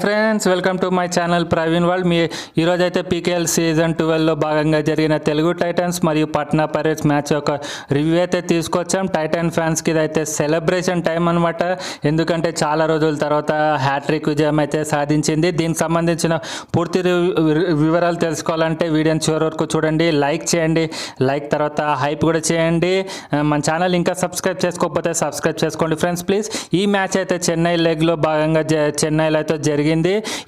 Friends welcome to my channel Praveen world మీ ఈరోజు అయితే PKL season ట్వెల్వ్లో భాగంగా జరిగిన తెలుగు టైటన్స్ మరియు పట్నా పైరేట్స్ మ్యాచ్ యొక్క రివ్యూ అయితే తీసుకొచ్చాం. టైటన్ ఫ్యాన్స్కి ఇదైతే సెలబ్రేషన్ టైం అనమాట ఎందుకంటే చాలా రోజుల తర్వాత హ్యాట్రిక్ విజయం అయితే సాధించింది. దీనికి సంబంధించిన పూర్తి వివరాలు తెలుసుకోవాలంటే వీడియోని చివరి వరకు చూడండి. లైక్ చేయండి. లైక్ తర్వాత హైప్ కూడా చేయండి. మన ఛానల్ ఇంకా సబ్స్క్రైబ్ చేసుకోకపోతే సబ్స్క్రైబ్ చేసుకోండి. ఫ్రెండ్స్ ప్లీజ్ ఈ మ్యాచ్ అయితే చెన్నై లెగ్లో భాగంగా జ- చెన్నైలో అయితే జరిగింది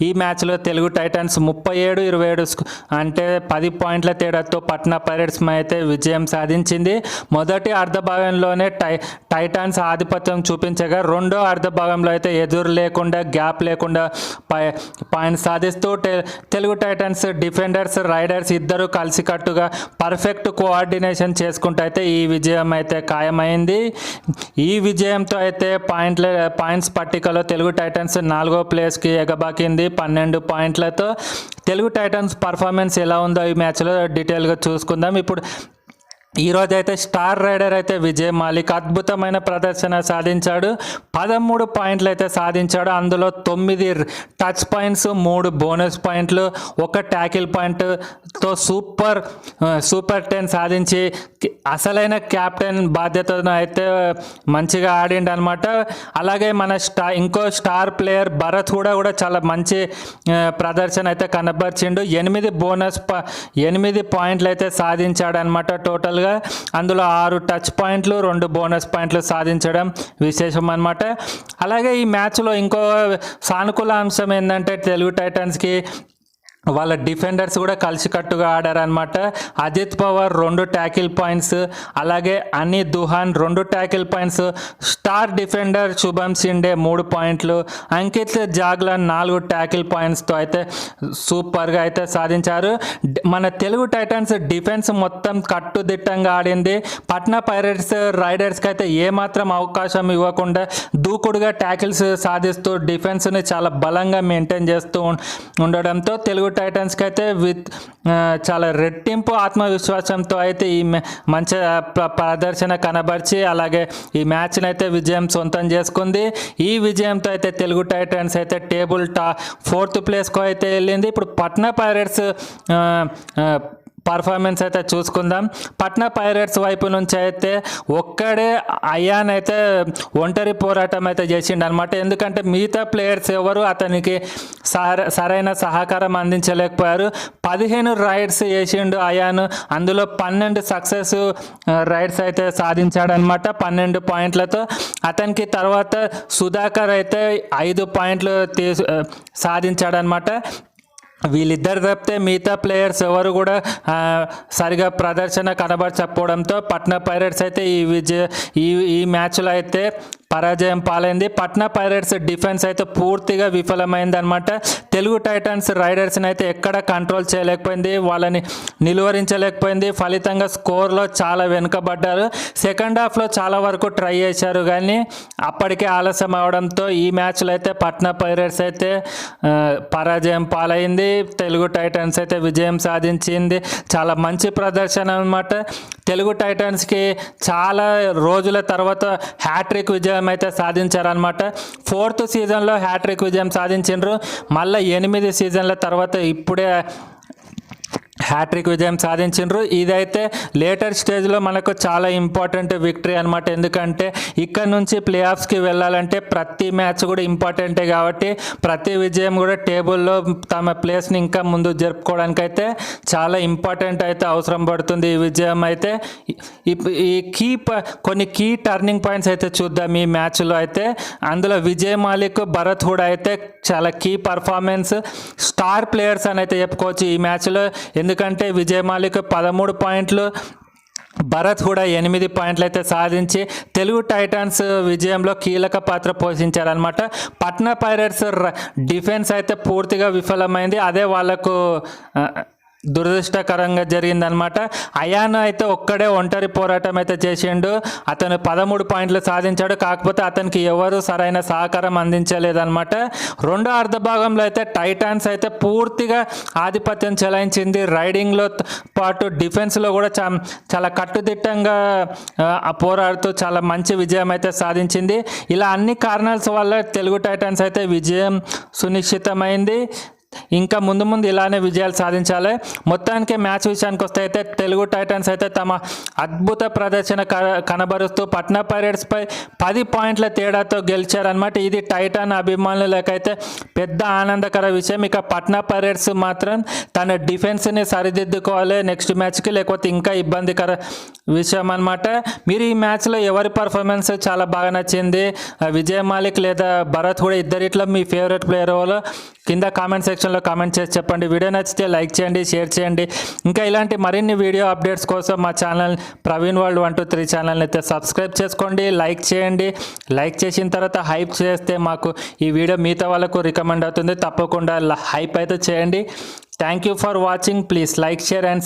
ఈ మ్యాచ్లో తెలుగు టైటన్స్ ముప్పై ఏడు ఇరవై ఏడు అంటే పది పాయింట్ల తేడాతో పట్నా పైరెట్స్ అయితే విజయం సాధించింది. మొదటి అర్ధభాగంలోనే టై టైటాన్స్ ఆధిపత్యం చూపించగా రెండో అర్ధభాగంలో అయితే ఎదురు లేకుండా గ్యాప్ లేకుండా పై పాయింట్ సాధిస్తూ టె- తెలుగు టైటన్స్ డిఫెండర్స్ రైడర్స్ ఇద్దరు కలిసికట్టుగా పర్ఫెక్ట్ కోఆర్డినేషన్ చేసుకుంటూ అయితే ఈ విజయం అయితే ఖాయమైంది. ఈ విజయంతో అయితే పాయింట్ల పాయింట్స్ పట్టికలో తెలుగు టైటన్స్ నాలుగో ప్లేస్కి ఎగబాకింది పన్నెండు పాయింట్లతో తెలుగు టైటన్స్ పర్ఫార్మెన్స్ ఎలా ఉందో ఈ మ్యాచ్లో డీటెయిల్గా చూసుకుందాం. ఇప్పుడు ఈరోజు అయితే స్టార్ రైడర్ అయితే విజయ్ మాలిక్ అద్భుతమైన ప్రదర్శన సాధించాడు. పదమూడు పాయింట్లు అయితే సాధించాడు. అందులో తొమ్మిది టచ్ పాయింట్స్ మూడు బోనస్ పాయింట్లు ఒక ట్యాకిల్ పాయింట్తో సూపర్ సూపర్ టెన్ సాధించి అసలైన క్యాప్టెన్ బాధ్యతను అయితే మంచిగా ఆడిండు అనమాట అలాగే మన స్టా ఇంకో స్టార్ ప్లేయర్ భరత్ కూడా కూడా చాలా మంచి ప్రదర్శన అయితే కనబరిచిండు. ఎనిమిది బోనస్ ప ఎనిమిది పాయింట్లు అయితే సాధించాడు అనమాట టోటల్గా అందులో ఆరు టచ్ పాయింట్లు రెండు బోనస్ పాయింట్లు సాధించడం విశేషం అనమాట అలాగే ఈ మ్యాచ్లో ఇంకో సానుకూల అంశం ఏంటంటే తెలుగు టైటన్స్కి వాళ్ళ డిఫెండర్స్ కూడా కలిసికట్టుగా ఆడారనమాట అజిత్ పవార్ రెండు ట్యాకిల్ పాయింట్స్ అలాగే అని దుహాన్ రెండు ట్యాకిల్ పాయింట్స్. స్టార్ డిఫెండర్ శుభం సిండే మూడు పాయింట్లు. అంకిత్ జాగ్లాన్ నాలుగు ట్యాకిల్ పాయింట్స్తో అయితే సూపర్గా అయితే సాధించారు. మన తెలుగు టైటన్స్ డిఫెన్స్ మొత్తం కట్టుదిట్టంగా ఆడింది. పట్నా పైరట్స్ రైడర్స్కి అయితే ఏమాత్రం అవకాశం ఇవ్వకుండా దూకుడుగా ట్యాకిల్స్ సాధిస్తూ డిఫెన్స్ని చాలా బలంగా మెయింటైన్ చేస్తూ ఉండడంతో తెలుగు టైటన్స్కి అయితే విత్ చాలా రెట్టింపు ఆత్మవిశ్వాసంతో అయితే ఈ మ్యా- మంచి ప్రదర్శన కనబరిచి అలాగే ఈ మ్యాచ్ని అయితే విజయం సొంతం చేసుకుంది. ఈ విజయంతో అయితే తెలుగు టైటన్స్ అయితే టేబుల్ టా ఫోర్త్ ప్లేస్కు అయితే వెళ్ళింది. ఇప్పుడు పట్నా పైరేట్స్ పర్ఫార్మెన్స్ అయితే చూసుకుందాం. పట్నా పైరేట్స్ వైపు నుంచి అయితే ఒక్కడే అయాన్ అయితే ఒంటరి పోరాటం అయితే చేసిండు అనమాట ఎందుకంటే మిగతా ప్లేయర్స్ ఎవరు అతనికి సరైన సహకారం అందించలేకపోయారు. పదిహేను రైడ్స్ చేసిండు అయాన్. అందులో పన్నెండు సక్సెస్ రైడ్స్ అయితే సాధించాడనమాట పన్నెండు పాయింట్లతో. అతనికి తర్వాత సుధాకర్ అయితే ఐదు పాయింట్లు తీసు సాధించాడనమాట వీళ్ళిద్దరు తప్పితే మిగతా ప్లేయర్స్ ఎవరు కూడా సరిగా ప్రదర్శన కనబరచకపోవడంతో పట్నా పైరేట్స్ అయితే ఈ విజయ ఈ ఈ మ్యాచ్లో అయితే పరాజయం పాలైంది. పట్నా పైరేట్స్ డిఫెన్స్ అయితే పూర్తిగా విఫలమైంది అనమాట తెలుగు టైటన్స్ రైడర్స్ని అయితే ఎక్కడ కంట్రోల్ చేయలేకపోయింది వాళ్ళని నిలువరించలేకపోయింది. ఫలితంగా స్కోర్లో చాలా వెనుకబడ్డారు. సెకండ్ హాఫ్లో చాలా వరకు ట్రై చేశారు కానీ అప్పటికే ఆలస్యం అవడంతో ఈ మ్యాచ్లో అయితే పట్నా పైరేట్స్ అయితే పరాజయం పాలైంది. తెలుగు టైటన్స్ అయితే విజయం సాధించింది. చాలా మంచి ప్రదర్శన అనమాట తెలుగు టైటన్స్కి చాలా రోజుల తర్వాత హ్యాట్రిక్ విజయం అయితే సాధించారనమాట ఫోర్త్ సీజన్లో హ్యాట్రిక్ విజయం సాధించిండ్రు. మళ్ళీ ఎనిమిది సీజన్ల తర్వాత ఇప్పుడే హ్యాట్రిక్ విజయం సాధించిండ్రు. ఇదైతే లేటర్ స్టేజ్లో మనకు చాలా ఇంపార్టెంట్ విక్టరీ అనమాట ఎందుకంటే ఇక్కడ నుంచి ప్లే ఆఫ్స్కి వెళ్ళాలంటే ప్రతి మ్యాచ్ కూడా ఇంపార్టెంటే కాబట్టి ప్రతి విజయం కూడా టేబుల్లో తమ ప్లేస్ని ఇంకా ముందు జరుపుకోవడానికి అయితే చాలా ఇంపార్టెంట్ అయితే అవసరం పడుతుంది ఈ విజయం అయితే. ఈ- ఈ కీ ప- కొన్ని కీ టర్నింగ్ పాయింట్స్ అయితే చూద్దాం ఈ మ్యాచ్లో అయితే. అందులో విజయ్ మాలిక్ భరత్ హుడా అయితే చాలా కీ పర్ఫార్మెన్స్ స్టార్ ప్లేయర్స్ అని అయితే చెప్పుకోవచ్చు ఈ మ్యాచ్లో ఎందుకంటే విజయ్ మాలిక్ పదమూడు పాయింట్లు భరత్ కూడా ఎనిమిది పాయింట్లు అయితే సాధించి తెలుగు టైటాన్స్ విజయంలో కీలక పాత్ర పోషించారనమాట పట్నా పైరట్స్ డిఫెన్స్ అయితే పూర్తిగా విఫలమైంది. అదే వాళ్ళకు దురదృష్టకరంగా జరిగిందనమాట అయాన్ అయితే ఒక్కడే ఒంటరి పోరాటం అయితే చేసిండు. అతను పదమూడు పాయింట్లు సాధించాడు. కాకపోతే అతనికి ఎవరు సరైన సహకారం అందించలేదనమాట రెండో అర్ధ భాగంలో అయితే టైటాన్స్ అయితే పూర్తిగా ఆధిపత్యం చెలాయించింది. రైడింగ్లో పాటు డిఫెన్స్లో కూడా చా చాలా కట్టుదిట్టంగా పోరాడుతూ చాలా మంచి విజయం అయితే సాధించింది. ఇలా అన్ని కారణాల వల్ల తెలుగు టైటాన్స్ అయితే విజయం సునిశ్చితమైంది. ఇంకా ముందు ముందు ఇలానే విజయాలు సాధించాలి. మొత్తానికి మ్యాచ్ విషయానికి వస్తే అయితే తెలుగు టైటన్స్ అయితే తమ అద్భుత ప్రదర్శన కనబరుస్తూ పట్నా పైరేట్స్పై పది పాయింట్ల తేడాతో గెలిచారనమాట ఇది టైటాన్ అభిమానులకైతే పెద్ద ఆనందకర విషయం. ఇక పట్నా పైరేట్స్ మాత్రం తన డిఫెన్స్ని సరిదిద్దుకోవాలి నెక్స్ట్ మ్యాచ్కి లేకపోతే ఇంకా ఇబ్బందికర విషయం అనమాట మీరు ఈ మ్యాచ్లో ఎవరి పర్ఫార్మెన్స్ చాలా బాగా నచ్చింది? విజయ్ మాలిక్ లేదా భరత్ కూడా ఇద్దరిట్లో మీ ఫేవరెట్ ప్లేయర్ వాళ్ళు కింద కామెంట్ సెక్షన్లో కామెంట్ చేసి చెప్పండి. వీడియో నచ్చితే లైక్ చేయండి షేర్ చేయండి. ఇంకా ఇలాంటి మరిన్ని వీడియో అప్డేట్స్ కోసం మా channel Praveen world one two three ఛానల్ని అయితే సబ్స్క్రైబ్ చేసుకోండి లైక్ చేయండి. లైక్ చేసిన తర్వాత హైప్ చేస్తే మాకు ఈ వీడియో మిగతా వాళ్ళకు రికమెండ్ అవుతుంది. తప్పకుండా హైప్ అయితే చేయండి. Thank you for watching please like share and